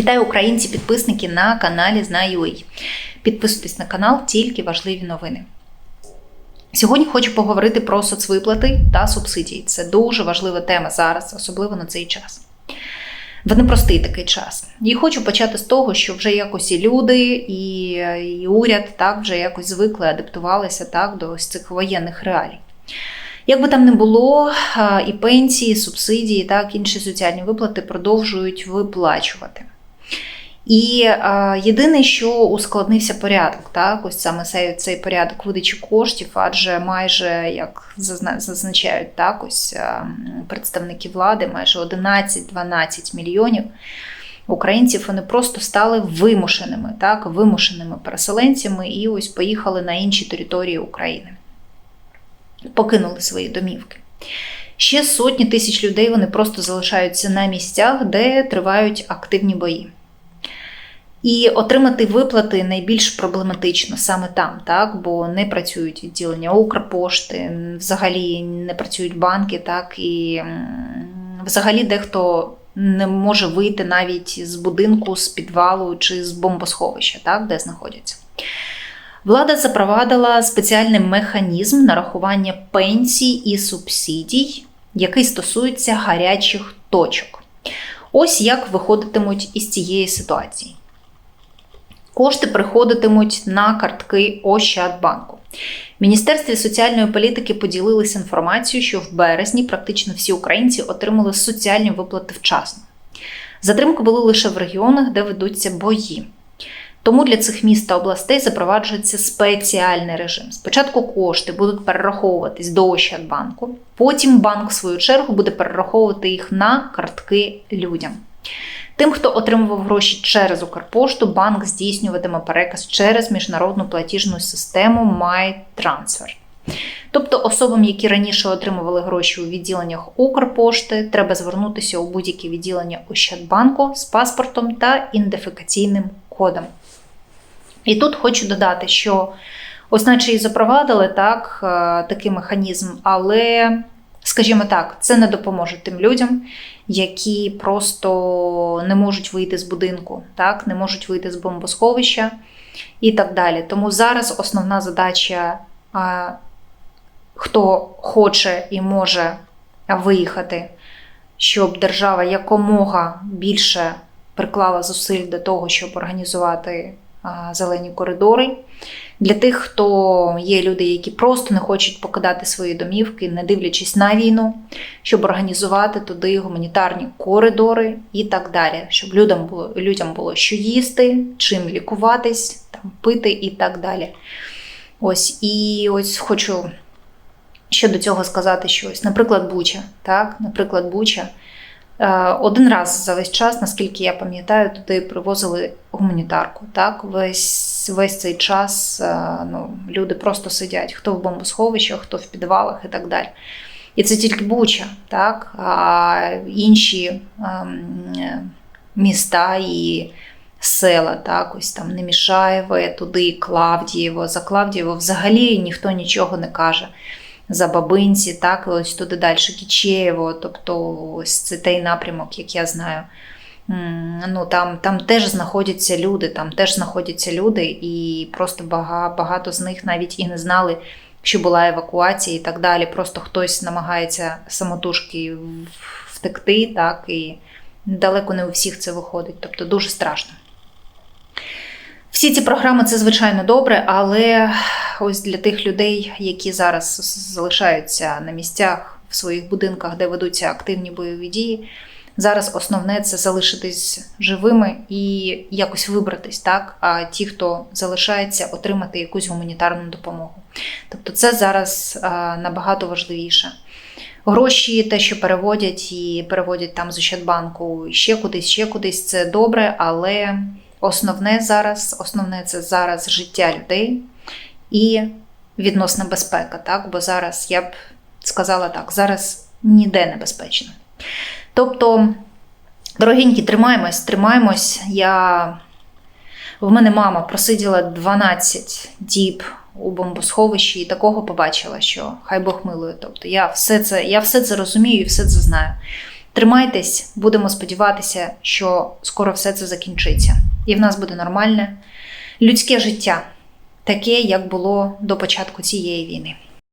Вітаю українці, підписники на каналі Знаю.ua. Підписуйтесь на канал, тільки важливі новини. Сьогодні хочу поговорити про соцвиплати та субсидії. Це дуже важлива тема зараз, особливо на цей час. В непростий такий час. І хочу почати з того, що вже якось і люди, і, і уряд так вже якось звикли, адаптувалися так до ось цих воєнних реалій. Як би там не було, і пенсії, і субсидії, так інші соціальні виплати продовжують виплачувати. І е, єдине, що ускладнився порядок, так, ось саме цей, цей порядок видачі коштів, адже майже, як зазна- зазначають так, ось е, представники влади, майже 11-12 мільйонів українців вони просто стали вимушеними, так, вимушеними переселенцями і ось поїхали на інші території України, покинули свої домівки. Ще сотні тисяч людей вони просто залишаються на місцях, де тривають активні бої. І отримати виплати найбільш проблематично саме там, так бо не працюють відділення Укрпошти, взагалі не працюють банки, так і взагалі дехто не може вийти навіть з будинку, з підвалу чи з бомбосховища, так, де знаходяться. Влада запровадила спеціальний механізм нарахування пенсій і субсидій, який стосується гарячих точок. Ось як виходитимуть із цієї ситуації. Кошти приходитимуть на картки Ощадбанку. В Міністерстві соціальної політики поділилися інформацією, що в березні практично всі українці отримали соціальні виплати вчасно. Затримки були лише в регіонах, де ведуться бої. Тому для цих міст та областей запроваджується спеціальний режим. Спочатку кошти будуть перераховуватись до Ощадбанку, потім банк, в свою чергу, буде перераховувати їх на картки людям. Тим, хто отримував гроші через Укрпошту, банк здійснюватиме переказ через міжнародну платіжну систему MyTransfer. Тобто особам, які раніше отримували гроші у відділеннях Укрпошти, треба звернутися у будь-яке відділення Ощадбанку з паспортом та ідентифікаційним кодом. І тут хочу додати, що ось наче і запровадили так, е, такий механізм, але, скажімо так, це не допоможе тим людям, які просто не можуть вийти з будинку, так, не можуть вийти з бомбосховища і так далі. Тому зараз основна задача, хто хоче і може виїхати, щоб держава якомога більше приклала зусиль до того, щоб організувати зелені коридори. Для тих, хто є люди, які просто не хочуть покидати свої домівки, не дивлячись на війну, щоб організувати туди гуманітарні коридори і так далі, щоб людям було, людям було що їсти, чим лікуватись, там, пити і так далі. Ось і ось хочу ще до цього сказати щось. Наприклад, Буча. Так? Наприклад, Буча. Е, Один раз за весь час, наскільки я пам'ятаю, туди привозили гуманітарку. Так? Весь, весь цей час е, ну, люди просто сидять, хто в бомбосховищах, хто в підвалах і так далі. І це тільки Буча, так? а інші ем, міста і села, так, ось там Немішаєве, туди Клавдієво. За Клавдієво взагалі ніхто нічого не каже за Бабинці, так, і ось туди далі Кічеєво, тобто ось це той напрямок, як я знаю. Ну, там, там теж знаходяться люди, там теж знаходяться люди, і просто багато, багато з них навіть і не знали, що була евакуація і так далі. Просто хтось намагається самотужки втекти, так, і далеко не у всіх це виходить. Тобто дуже страшно. Всі ці програми це звичайно добре, але ось для тих людей, які зараз залишаються на місцях в своїх будинках, де ведуться активні бойові дії, зараз основне це залишитись живими і якось вибратись, так? А ті, хто залишається, отримати якусь гуманітарну допомогу. Тобто, це зараз а, набагато важливіше. Гроші, те, що переводять і переводять там з Ощадбанку ще кудись, ще кудись, це добре, але основне зараз, основне це зараз життя людей і відносна безпека. Так? Бо зараз я б сказала так, зараз ніде небезпечно. Тобто, дорогенькі, тримаємось, тримаємось. Я... В мене мама просиділа 12 діб у бомбосховищі і такого побачила, що хай Бог милує. Тобто я все це, я все це розумію і все це знаю. Тримайтесь, будемо сподіватися, що скоро все це закінчиться, і в нас буде нормальне людське життя, таке, як було до початку цієї війни.